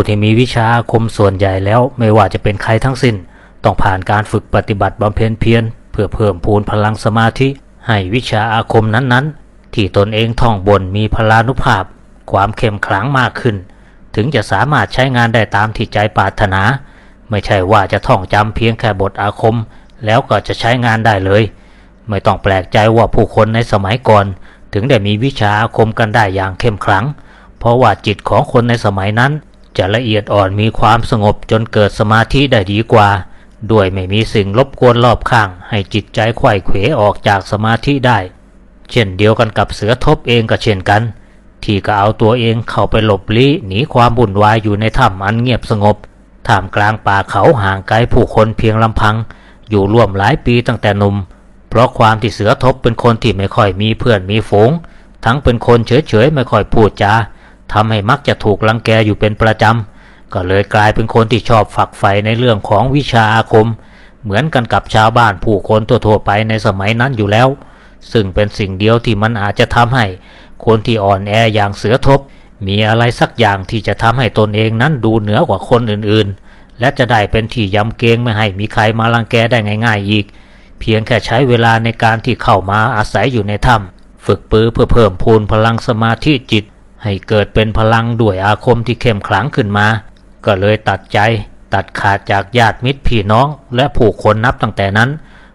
ผู้ที่มีวิชาอาคมส่วนใหญ่แล้วไม่ว่าจะเป็นใครทั้งสิ้น ต้องผ่านการฝึกปฏิบัติบำเพ็ญเพียรเพื่อเพิ่มพูนพลังสมาธิ ให้วิชาอาคมนั้นๆ ที่ตนเองท่องบนมีพลานุภาพ ความเข้มขลังมากขึ้น ถึงจะสามารถใช้งานได้ตามที่ใจปรารถนา ไม่ใช่ว่าจะท่องจำเพียงแค่บทอาคม แล้วก็จะใช้งานได้เลย ไม่ต้องแปลกใจว่าผู้คนในสมัยก่อน ถึงได้มีวิชาอาคมกันได้อย่างเข้มขลัง เพราะว่าจิตของคนในสมัยนั้น จะละเอียดอ่อนมีความสงบจนเกิดสมาธิได้ดีกว่า ด้วยไม่มีสิ่งรบกวนรอบข้าง ให้จิตใจไขว้เขวออกจากสมาธิได้ เช่นเดียวกันกับเสือทบเองก็เช่นกัน ที่ก็เอาตัวเองเข้าไปหลบลี้หนีความบุ่นวายอยู่ในถ้ำอันเงียบสงบท่ามกลางป่าเขาห่างไกลผู้คนเพียงลำพัง อยู่ร่วมหลายปีตั้งแต่หนุ่ม เพราะความที่เสือทบเป็นคนที่ไม่ค่อยมีเพื่อนมีฝูง ทั้งเป็นคนเฉยๆไม่ค่อยพูดจา ทำให้มักจะถูกลังแกอยู่เป็นประจำ ก็เลยกลายเป็นคนที่ชอบฝักใฝ่ในเรื่องของวิชาอาคม เหมือนกันกับชาวบ้านผู้คนทั่วๆไปในสมัยนั้นอยู่แล้ว ซึ่งเป็นสิ่งเดียวที่มันอาจจะทำให้ คนที่อ่อนแออย่างเสือทบ มีอะไรสักอย่างที่จะทำให้ตนเองนั้นดูเหนือกว่าคนอื่นๆ และจะได้เป็นที่ยำเกรงไม่ให้มีใครมาลังแกได้ง่าย ๆ อีก เพียงแค่ใช้เวลาในการที่เข้ามาอาศัยอยู่ในถ้ำฝึกปือเพื่อเพิ่มพูนพลังสมาธิจิต ให้เกิดเป็นพลังด้วยอาคมที่เข้มขลังขึ้นมา ก็เลยตัดใจตัดขาดจากญาติมิตรพี่น้อง และผู้คนนับตั้งแต่นั้น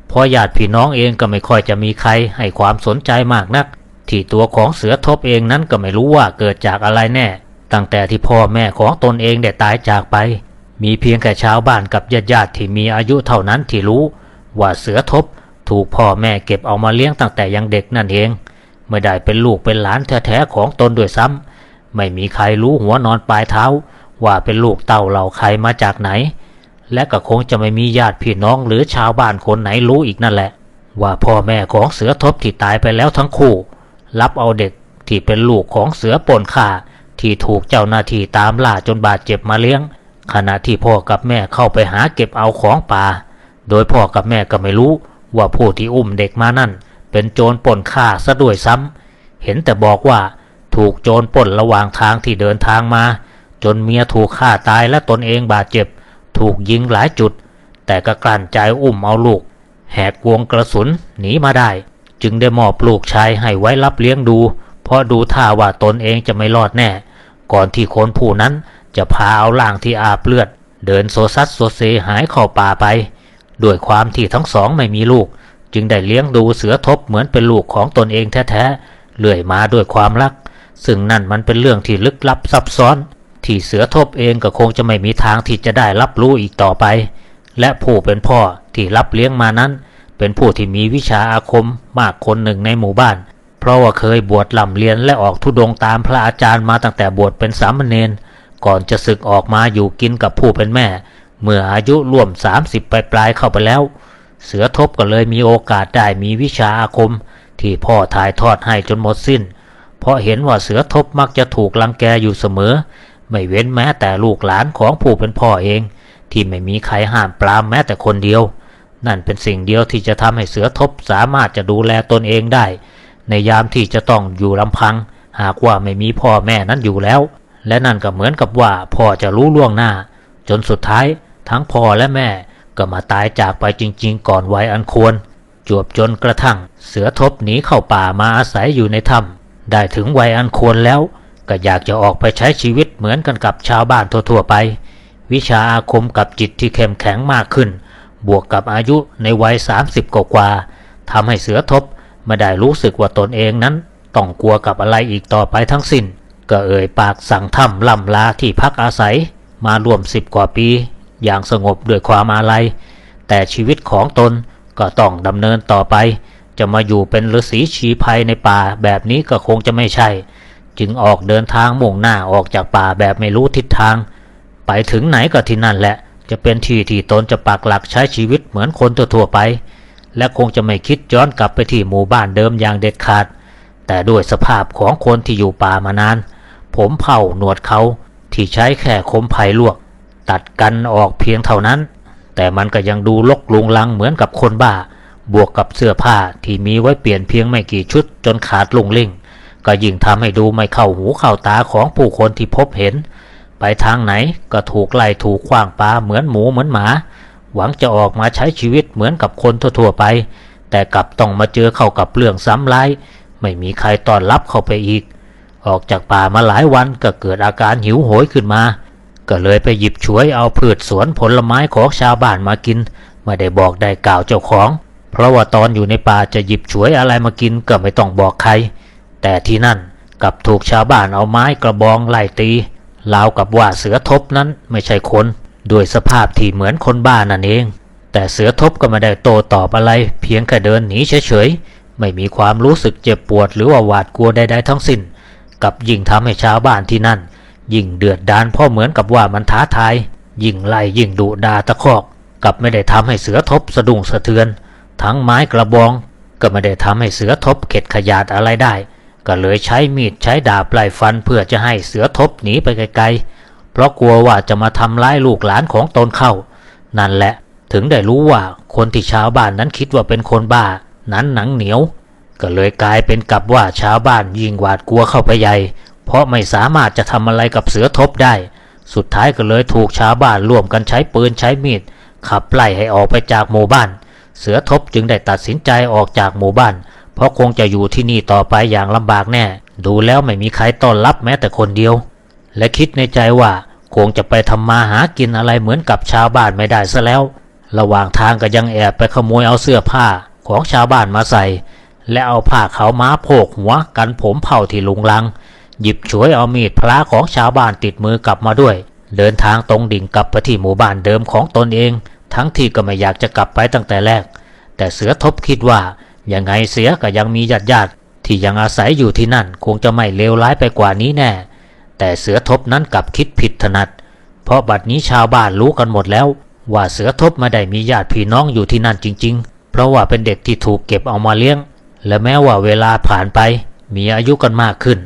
เพราะญาติพี่น้องเองก็ไม่ค่อยจะมีใครให้ความสนใจมากนัก ที่ตัวของเสือทบเองนั้นก็ไม่รู้ว่าเกิดจากอะไรแน่ ตั้งแต่ที่พ่อแม่ของตนเองได้ตายจากไป มีเพียงแค่ชาวบ้านกับญาติญาติที่มีอายุเท่านั้นที่รู้ ว่าเสือทบถูกพ่อแม่เก็บเอามาเลี้ยงตั้งแต่ยังเด็กนั่นเอง ไม่ได้เป็นลูกเป็นหลานแท้ๆของตนด้วยซ้ำไม่มีใครรู้หัวนอนปลายเท้า ว่าเป็นลูกเต่าเหล่าใครมาจากไหน และก็คงจะไม่มีญาติพี่น้องหรือชาวบ้านคนไหนรู้อีกนั่นแหละ ว่าพ่อแม่ของเสือทบที่ตายไปแล้วทั้งคู่ รับเอาเด็กที่เป็นลูกของเสือป่นข่าที่ถูกเจ้าหน้าที่ตามล่าจนบาดเจ็บมาเลี้ยง ขณะที่พ่อกับแม่เข้าไปหาเก็บเอาของป่า โดยพ่อกับแม่ก็ไม่รู้ว่าผู้ที่อุ้มเด็กมานั่น เป็นโจรป่นฆ่าซะด้วยซ้ำเห็นแต่บอกว่าถูกโจรป่นระหว่างทางที่เดินทางมา จนเมียถูกฆ่าตายและตนเองบาดเจ็บ ถูกยิงหลายจุด แต่ก็กลั้นใจอุ้มเอาลูก แหกวงกระสุนหนีมาได้ จึงได้มอบลูกชายให้ไว้รับเลี้ยงดู เพราะดูท่าว่าตนเองจะไม่รอดแน่ ก่อนที่คนผู้นั้นจะพาเอาล่างที่อาบเลือด เดินโซซัดโซเซหายเข้าป่าไป ด้วยความที่ทั้งสองไม่มีลูก จึงได้เลี้ยงดูเสือทบเหมือนเป็นลูกของตนเองแท้ๆเลื่อยมาด้วยความรัก ซึ่งนั่นมันเป็นเรื่องที่ลึกลับซับซ้อน ที่เสือทบเองก็คงจะไม่มีทางที่จะได้รับรู้อีกต่อไป และผู้เป็นพ่อที่รับเลี้ยงมานั้น เป็นผู้ที่มีวิชาอาคมมากคนหนึ่งในหมู่บ้าน เพราะว่าเคยบวชล่ำเรียนและออกทุดงตามพระอาจารย์มาตั้งแต่บวชเป็นสามเณรก่อนจะศึกออกมาอยู่กินกับผู้เป็นแม่ เมื่ออายุร่วม 30 ปลายปลายๆเข้าไปแล้ว เสือทบก็เลยมีโอกาสได้มีวิชาอาคม ที่พ่อถ่ายทอดให้จนหมดสิ้น เพราะเห็นว่าเสือทบมักจะถูกลังแกอยู่เสมอ ไม่เว้นแม้แต่ลูกหลานของผู้เป็นพ่อเอง ที่ไม่มีใครห้ามปรามแม้แต่คนเดียว นั่นเป็นสิ่งเดียวที่จะทำให้เสือทบสามารถจะดูแลตนเองได้ ในยามที่จะต้องอยู่ลำพัง หากว่าไม่มีพ่อแม่นั้นอยู่แล้ว และนั่นก็เหมือนกับว่าพ่อจะรู้ล่วงหน้า จนสุดท้ายทั้งพ่อและแม่ ก็มาตายจากไปจริงๆ ก่อนวัยอันควร จวบจนกระทั่ง เสือทบหนีเข้าป่ามาอาศัยอยู่ในถ้ำได้ถึงวัยอันควรแล้ว ก็อยากจะออกไปใช้ชีวิตเหมือนกันกับชาวบ้านทั่วๆไป วิชาอาคมกับจิตที่เข้มแข็งมากขึ้น บวกกับอายุในวัย 30 กว่าๆทำให้เสือทบไม่ได้รู้สึกว่าตนเองนั้น ต้องกลัวกับอะไรอีกต่อไปทั้งสิ้น ก็เอ่ยปากสั่งถ้ำล่ำลาที่พักอาศัย มารวมสิบกว่าปี อย่างสงบด้วยความอาลัย แต่ชีวิตของตนก็ต้องดำเนินต่อไป จะมาอยู่เป็นฤาษีชีภัยในป่าแบบนี้ก็คงจะไม่ใช่ จึงออกเดินทางมุ่งหน้าออกจากป่าแบบไม่รู้ทิศทาง ไปถึงไหนก็ที่นั่นแหละ จะเป็นที่ที่ตนจะปักหลักใช้ชีวิตเหมือนคนทั่วๆไป และคงจะไม่คิดย้อนกลับไปที่หมู่บ้านเดิมอย่างเด็ดขาด แต่ด้วยสภาพของคนที่อยู่ป่ามานาน ผมเผ่าหนวดเขาที่ใช้แค่คมไผ่ลวก ตัดกันออกเพียงเท่านั้น แต่มันก็ยังดูลกลุงลังเหมือนกับคนบ้า บวกกับเสื้อผ้าที่มีไว้เปลี่ยนเพียงไม่กี่ชุดจนขาดลุงลิ่ง ก็ยิ่งทำให้ดูไม่เข้าหูเข้าตาของผู้คนที่พบเห็น ไปทางไหนก็ถูกไล่ถูกขว้างปลาเหมือนหมูเหมือนหมา หวังจะออกมาใช้ชีวิตเหมือนกับคนทั่วๆไป แต่กลับต้องมาเจอเข้ากับเรื่องซ้ำร้ายไม่มีใครต้อนรับเข้าไปอีก ออกจากป่ามาหลายวันก็เกิดอาการหิวโหยขึ้นมา ก็เลยไปหยิบฉวยเอาพืชสวนผลไม้ของชาวบ้านมากิน ไม่ได้บอกได้กล่าวเจ้าของ เพราะว่าตอนอยู่ในป่าจะหยิบฉวยอะไรมากินก็ไม่ต้องบอกใคร แต่ที่นั่นกลับถูกชาวบ้านเอาไม้กระบองไล่ตีราวกับว่าเสือทบนั้นไม่ใช่คนด้วยสภาพที่เหมือนคนบ้านนั่นเอง แต่เสือทบก็ไม่ได้โตตอบอะไร เพียงแค่เดินหนีเฉยๆ ไม่มีความรู้สึกเจ็บปวดหรือว่าหวาดกลัวใดๆทั้งสิ้น กับยิ่งทำให้ชาวบ้านที่นั่น ยิ่งเดือดดานพราะเหมือนกับว่ามันท้าทาย ยิ่งไล่ยิ่งดุดาตะคอกกลับไม่ได้ทำให้เสือทบสะดุ้งสะเทือน ทั้งไม้กระบอง ก็ไม่ได้ทำให้เสือทบเข็ดขยาดอะไรได้ ก็เลยใช้มีดใช้ดาบไล่ฟันเพื่อจะให้เสือทบหนีไปไกลๆ เพราะกลัวว่าจะมาทำร้ายลูกหลานของตนเข้า นั่นแหละถึงได้รู้ว่าคนที่ชาวบ้านนั้นคิดว่าเป็นคนบ้า นั้นหนังเหนียว ก็เลยกลายเป็นกับว่าชาวบ้านยิ่งหวาดกลัวเข้าไปใหญ่ เพราะไม่สามารถจะทำอะไรกับเสือทบได้ สุดท้ายก็เลยถูกชาวบ้านร่วมกันใช้ปืนใช้มีด ขับไล่ให้ออกไปจากหมู่บ้าน เสือทบจึงได้ตัดสินใจออกจากหมู่บ้าน เพราะคงจะอยู่ที่นี่ต่อไปอย่างลำบากแน่ ดูแล้วไม่มีใครต้อนรับแม้แต่คนเดียว และคิดในใจว่าคงจะไปทำมาหากินอะไรเหมือนกับชาวบ้านไม่ได้ซะแล้ว ระหว่างทางก็ยังแอบไปขโมยเอาเสื้อผ้าของชาวบ้านมาใส่ และเอาผ้าขาวม้าโพกหัวกันผมเผ่าที่ลุงลัง หยิบฉวยเอามีดพระของชาวบ้านติดมือกลับมาด้วย เดินทางตรงดิ่งกลับไปที่หมู่บ้านเดิมของตนเอง ทั้งที่ก็ไม่อยากจะกลับไปตั้งแต่แรก แต่เสือทบคิดว่ายังไงเสียก็ยังมีญาติญาติที่ยังอาศัยอยู่ที่นั่นคงจะไม่เลวร้ายไปกว่านี้แน่ แต่เสือทบนั้นกลับคิดผิดถนัด เพราะบัดนี้ชาวบ้านรู้กันหมดแล้ว ว่าเสือทบไม่ได้มีญาติพี่น้องอยู่ที่นั่นจริง ๆ เพราะว่าเป็นเด็กที่ถูกเก็บเอามาเลี้ยง และแม้ว่าเวลาผ่านไปมีอายุกันมากขึ้น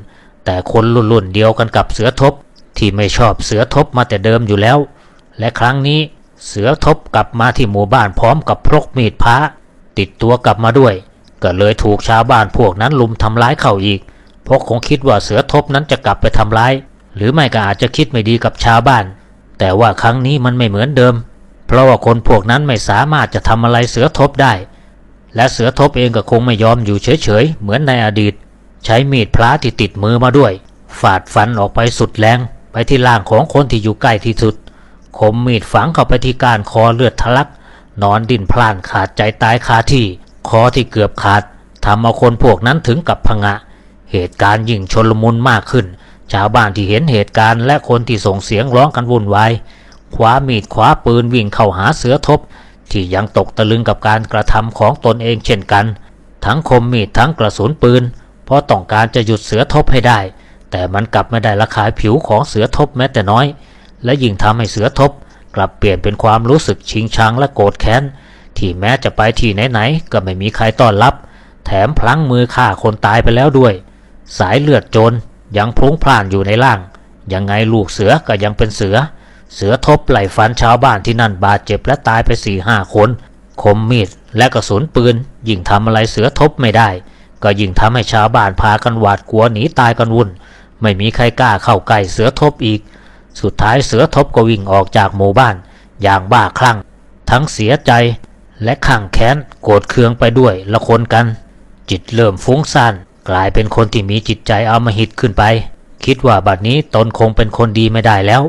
แต่คนรุ่นๆเดียวกันกับเสือทบที่ไม่ชอบเสือทบมาแต่เดิมอยู่แล้ว และครั้งนี้เสือทบกลับมาที่หมู่บ้านพร้อมกับพกมีดพระติดตัวกลับมาด้วย ก็เลยถูกชาวบ้านพวกนั้นลุมทำร้ายเข้าอีกพราะคงคิดว่าเสือทบนั้นจะกลับไปทำร้าย หรือไม่ก็อาจจะคิดไม่ดีกับชาวบ้าน แต่ว่าครั้งนี้มันไม่เหมือนเดิม เพราะว่าคนพวกนั้นไม่สามารถจะทำอะไรเสือทบได้ และเสือทบเองก็คงไม่ยอมอยู่เฉยๆเหมือนในอดีต ใช้มีดพระที่ติดมือมาด้วย ฝาดฟันออกไปสุดแรงไปที่ล่างของคนที่อยู่ใกล้ที่สุด คมมีดฝังเข้าไปที่ก้านคอเลือดทะลัก นอนดิ้นพล่านขาดใจตายคาที่ คอที่เกือบขาดทำเอาคนพวกนั้นถึงกับพงะ เหตุการณ์ยิ่งชนลมุนมากขึ้น ชาวบ้านที่เห็นเหตุการณ์และคนที่ส่งเสียงร้องกันวุ่นวายคว้ามีดคว้าปืนวิ่งเข้าหาเสือทบ ที่ยังตกตะลึงกับการกระทำของตนเองเช่นกัน ทั้งคมมีดทั้งกระสุนปืน เพราะต้องการจะหยุดเสือทบให้ได้ แต่มันกลับไม่ได้ระคายผิวของเสือทบแม้แต่น้อย และยิ่งทำให้เสือทบ กลับเปลี่ยนเป็นความรู้สึกชิงชังและโกรธแค้นที่แม้จะไปที่ไหนๆก็ไม่มีใครต้อนรับ แถมพลั้งมือฆ่าคนตายไปแล้วด้วย สายเลือดโจรยังพลุงพล่านอยู่ในร่าง ยังไงลูกเสือก็ยังเป็นเสือ เสือทบไหล่ฟันชาวบ้านที่นั่นบาดเจ็บและตายไปสี่ห้าคน คมมีดและกระสุนปืนยิ่งทำอะไรเสือทบไม่ได้ ก็ยิ่งทำให้ชาวบ้านพากันหวาดกลัวหนีตายกันวุ่น ไม่มีใครกล้าเข้าใกล้เสือทบอีก สุดท้ายเสือทบก็วิ่งออกจากหมู่บ้าน อย่างบ้าคลั่ง ทั้งเสียใจและขังแค้นโกรธเคืองไปด้วยละคนกัน จิตเริ่มฟุ้งซ่านกลายเป็นคนที่มีจิตใจอำมหิตขึ้นไป คิดว่าบัดนี้ตนคงเป็นคนดีไม่ได้แล้ว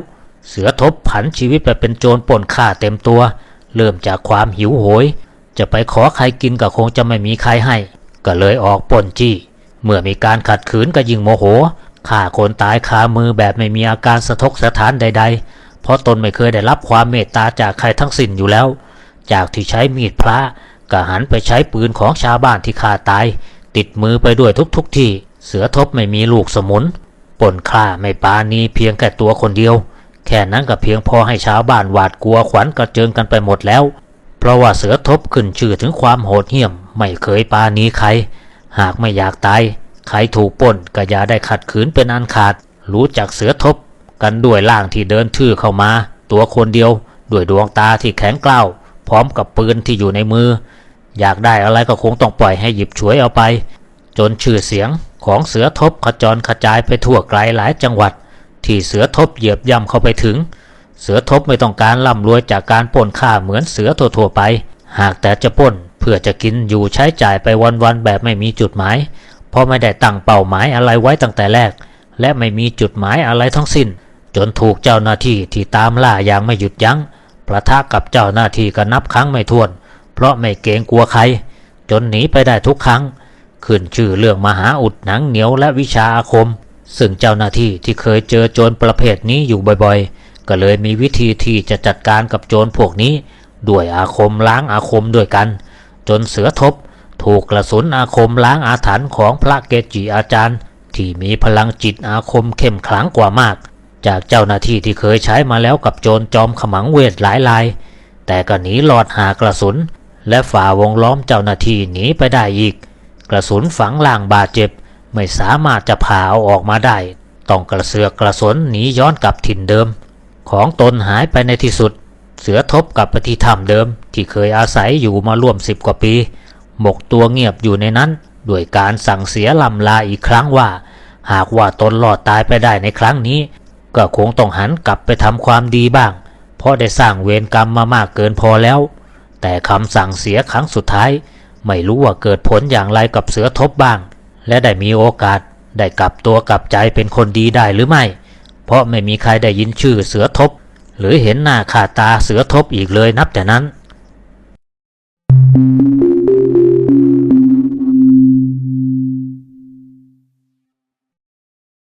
เสือทบผันชีวิตไปเป็นโจรป่นฆ่าเต็มตัว เริ่มจากความหิวโหย จะไปขอใครกินก็คงจะไม่มีใครให้ ก็เลยออกปล้นจี้ เมื่อมีการขัดขืนก็ยิ่งโมโหฆ่าคนตายคามือแบบไม่มีอาการสะทกสะท้านใด ๆ เพราะตนไม่เคยได้รับความเมตตาจากใครทั้งสิ้นอยู่แล้ว จากที่ใช้มีดพระก็หันไปใช้ปืนของชาวบ้านที่ฆ่าตาย ติดมือไปด้วยทุกๆทที่ เสือทบไม่มีลูกสมุนปล้นฆ่าไม่ปานีเพียงแค่ตัวคนเดียว แค่นั้นก็เพียงพอให้ชาวบ้านหวาดกลัวขวัญกระเจิงกันไปหมดแล้ว เพราะว่าเสือทบขึ้นชื่อถึงความโหดเหี้ยม ไม่เคยปานีใคร หากไม่อยากตาย ใครถูกปล้นก็อย่าได้ขัดขืนเป็นอันขาด รู้จักเสือทบ กันด้วยล่างที่เดินทื่อเข้ามา ตัวคนเดียว ด้วยดวงตาที่แข็งกร้าว พร้อมกับปืนที่อยู่ในมือ อยากได้อะไรก็คงต้องปล่อยให้หยิบฉวยเอาไป จนชื่อเสียงของเสือทบขจรกระจายไปทั่วไกลหลายจังหวัด ที่เสือทบเหยียบย่ำเข้าไปถึง เสือทบไม่ต้องการร่ำรวยจากการปล้นฆ่าเหมือนเสือทั่วๆไป หากแต่จะปล้นเพื่อจะกินอยู่ใช้จ่ายไปวันๆแบบไม่มีจุดหมาย เพราะไม่ได้ตั้งเป้าหมายอะไรไว้ตั้งแต่แรก และไม่มีจุดหมายอะไรทั้งสิ้น จนถูกเจ้าหน้าที่ที่ตามล่าอย่างไม่หยุดยัง้งประทะกับเจ้าหน้าที่ก็นับครั้งไม่ถ้วน เพราะไม่เกรงกลัวใคร จนหนีไปได้ทุกครั้ง ขึ้นชื่อเรื่องมหาอุดหนังเหนียวและวิชาอาคม ซึ่งเจ้าหน้าที่ที่เคยเจอโจรประเภทนี้อยู่บ่อยๆ ก็เลยมีวิธีที่จะจัดการกับโจรพวกนี้ด้วยอาคมล้างอาคมด้วยกัน จนเสือทบถูกกระสุนอาคมล้างอาถรรพ์ของพระเกจิอาจารย์ ที่มีพลังจิตอาคมเข้มขลังกว่ามาก จากเจ้าหน้าที่ที่เคยใช้มาแล้วกับโจรจอมขมังเวทหลายลาย แต่ก็หนีหลอดหากระสุน และฝ่าวงล้อมเจ้าหน้าที่หนีไปได้อีก กระสุนฝังล่างบาดเจ็บ ไม่สามารถจะผ่าเอาออกมาได้ ต้องกระเสือกกระสนหนีย้อนกลับถิ่นเดิม ของตนหายไปในที่สุด เสือทบกับปที่ถ้ำเดิม ที่เคยอาศัยอยู่มาร่วมสิบกว่าปี หมกตัวเงียบอยู่ในนั้น ด้วยการสั่งเสียลำลาอีกครั้งว่า หากว่าตนรอดตายไปได้ในครั้งนี้ ก็คงต้องหันกลับไปทำความดีบ้าง เพราะได้สร้างเวรกรรมมามากเกินพอแล้ว แต่คำสั่งเสียครั้งสุดท้าย ไม่รู้ว่าเกิดผลอย่างไรกับเสือทบบ้าง และได้มีโอกาสได้กลับตัวกลับใจเป็นคนดีได้หรือไม่ เพราะไม่มีใครได้ยินชื่อเสือทบ หรือเห็นหน้าค่าตาเสือทบอีกเลยนับแต่นั้น Thank